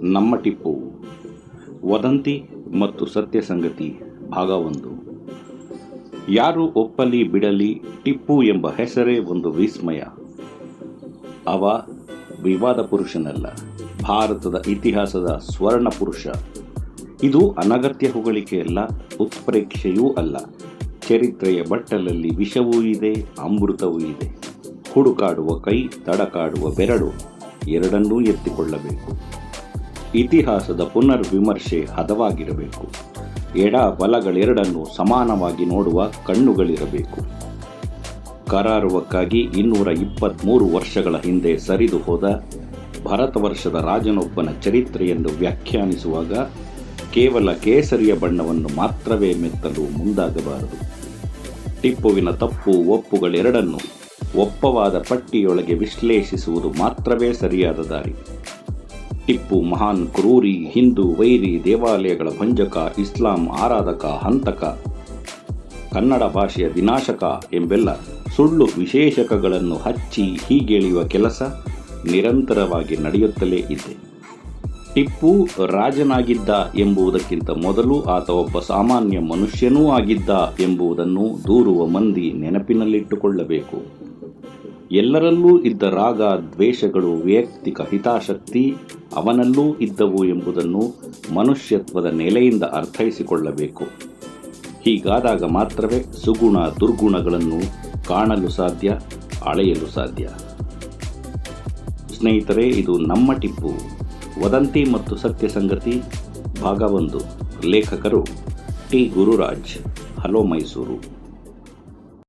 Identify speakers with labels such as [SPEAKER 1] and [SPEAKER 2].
[SPEAKER 1] ನಮ್ಮ ಟಿಪ್ಪು, ವದಂತಿ ಮತ್ತು ಸತ್ಯ ಸಂಗತಿ ಭಾಗ ಒಂದು. ಯಾರು ಒಪ್ಪಲಿ ಬಿಡಲಿ ಟಿಪ್ಪು ಎಂಬ ಹೆಸರೇ ಒಂದು ವಿಸ್ಮಯ. ಅವ ವಿವಾದ ಪುರುಷನಲ್ಲ, ಭಾರತದ ಇತಿಹಾಸದ ಸ್ವರ್ಣ ಪುರುಷ. ಇದು ಅನಗತ್ಯ ಹೊಗಳಿಕೆಯಲ್ಲ ಉತ್ಪ್ರೇಕ್ಷೆಯೂ ಅಲ್ಲ. ಚರಿತ್ರೆಯ ಬಟ್ಟಲಲ್ಲಿ ವಿಷವೂ ಇದೆ, ಅಮೃತವೂ ಇದೆ. ಹುಡುಕಾಡುವ ಕೈ, ತಡಕಾಡುವ ಬೆರಳು ಎರಡನ್ನೂ ಎತ್ತಿಕೊಳ್ಳಬೇಕು. ಇತಿಹಾಸದ ಪುನರ್ವಿಮರ್ಶೆ ಹದವಾಗಿರಬೇಕು. ಎಡ ಬಲಗಳೆರಡನ್ನು ಸಮಾನವಾಗಿ ನೋಡುವ ಕಣ್ಣುಗಳಿರಬೇಕು. ಕರಾರುವಕ್ಕಾಗಿ ಇನ್ನೂರ ಇಪ್ಪತ್ತ್ಮೂರು ವರ್ಷಗಳ ಹಿಂದೆ ಸರಿದು ಹೋದ ಭರತವರ್ಷದ ರಾಜನೊಬ್ಬನ ಚರಿತ್ರೆಯನ್ನು ವ್ಯಾಖ್ಯಾನಿಸುವಾಗ ಕೇವಲ ಕೇಸರಿಯ ಬಣ್ಣವನ್ನು ಮಾತ್ರವೇ ಮೆತ್ತಲು ಮುಂದಾಗಬಾರದು. ಟಿಪ್ಪುವಿನ ತಪ್ಪು ಒಪ್ಪುಗಳೆರಡನ್ನು ಒಪ್ಪವಾದ ಪಟ್ಟಿಯೊಳಗೆ ವಿಶ್ಲೇಷಿಸುವುದು ಮಾತ್ರವೇ ಸರಿಯಾದ ದಾರಿ. ಟಿಪ್ಪು ಮಹಾನ್ ಕ್ರೂರಿ ಹಿಂದೂ ವೈರಿ ದೇವಾಲಯಗಳ ಭಂಜಕ, ಇಸ್ಲಾಂ ಆರಾಧಕ, ಹಂತಕ, ಕನ್ನಡ ಭಾಷೆಯ ವಿನಾಶಕ ಎಂಬೆಲ್ಲ ಸುಳ್ಳು ವಿಶೇಷಕಗಳನ್ನು ಹಚ್ಚಿ ಹೀಗೆಳೆಯುವ ಕೆಲಸ ನಿರಂತರವಾಗಿ ನಡೆಯುತ್ತಲೇ ಇದೆ. ಟಿಪ್ಪು ರಾಜನಾಗಿದ್ದ ಎಂಬುದಕ್ಕಿಂತ ಮೊದಲು ಆತ ಒಬ್ಬ ಸಾಮಾನ್ಯ ಮನುಷ್ಯನೂ ಆಗಿದ್ದ ಎಂಬುದನ್ನು ದೂರುವ ಮಂದಿ ನೆನಪಿನಲ್ಲಿಟ್ಟುಕೊಳ್ಳಬೇಕು. ಎಲ್ಲರಲ್ಲೂ ಇದ್ದ ರಾಗ, ದ್ವೇಷಗಳು, ವೈಯಕ್ತಿಕ ಹಿತಾಸಕ್ತಿ ಅವನಲ್ಲೂ ಇದ್ದವು ಎಂಬುದನ್ನು ಮನುಷ್ಯತ್ವದ ನೆಲೆಯಿಂದ ಅರ್ಥೈಸಿಕೊಳ್ಳಬೇಕು. ಹೀಗಾದಾಗ ಮಾತ್ರವೇ ಸುಗುಣ ದುರ್ಗುಣಗಳನ್ನು ಕಾಣಲು ಸಾಧ್ಯ, ಅಳೆಯಲು ಸಾಧ್ಯ. ಸ್ನೇಹಿತರೆ, ಇದು ನಮ್ಮ ಟಿಪ್ಪು. ವದಂತಿ ಮತ್ತು ಸತ್ಯ ಸಂಗತಿ, ಭಾಗ ಒಂದು. ಲೇಖಕರು ಟಿ. ಗುರುರಾಜ್. ಹಲೋ ಮೈಸೂರು.